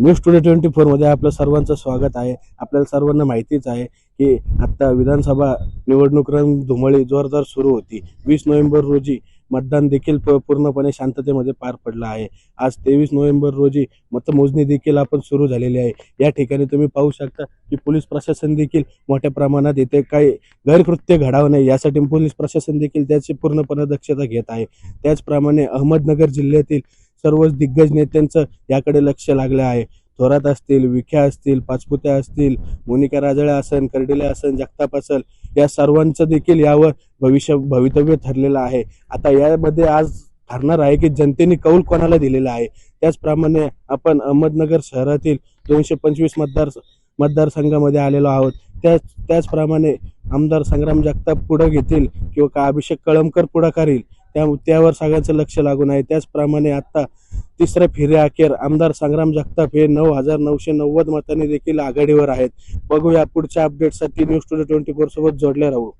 News today twenty फोरमध्ये आपलं सर्वांचं स्वागत आहे. आपल्याला सर्वांना माहितीच आहे की आत्ता विधानसभा निवडणूक रंग धुमळी जोरदार सुरू होती. वीस नोव्हेंबर रोजी मतदान देखील प- पूर्णपणे शांततेमध्ये पार पडलं आहे. आज तेवीस नोव्हेंबर रोजी मतमोजणी देखील आपण सुरू झालेली आहे. या ठिकाणी तुम्ही पाहू शकता की पोलीस प्रशासन देखील मोठ्या प्रमाणात येथे काही गैरकृत्य घडावं नाही यासाठी पोलीस प्रशासन देखील त्याची पूर्णपणे दक्षता घेत आहे. त्याचप्रमाणे अहमदनगर जिल्ह्यातील सर्वच दिग्गज नेत्यांचं याकडे लक्ष लागलं आहे. थोरात असतील विख्या असतील पाचपुत्या असतील मोनिका राजळे असन कर्डिले असन जगताप असल या सर्वांचं देखील यावर भविष्य भवितव्य ठरलेलं आहे. आता यामध्ये आज ठरणार आहे की जनतेने कौल कोणाला दिलेला आहे? त्याचप्रमाणे आपण अहमदनगर शहरातील दोनशे पंचवीस मतदार मतदारसंघामध्ये आलेलो आहोत. त्याच त्याचप्रमाणे आमदार संग्राम जगताप पुढं घेतील किंवा का अभिषेक कळमकर पुढाकारील? त्या त्यावर सगळ्यांचं लक्ष लागून आहे. त्याचप्रमाणे आता तिसऱ्या फेऱ्या अखेर आमदार संग्राम जगताप हे नऊ हजार नऊशे नव्वद मतांनी देखील आघाडीवर आहेत. बघूया पुढच्या अपडेटसाठी न्यूज टुडे ट्वेंटी फोर सोबत जोडले राहू.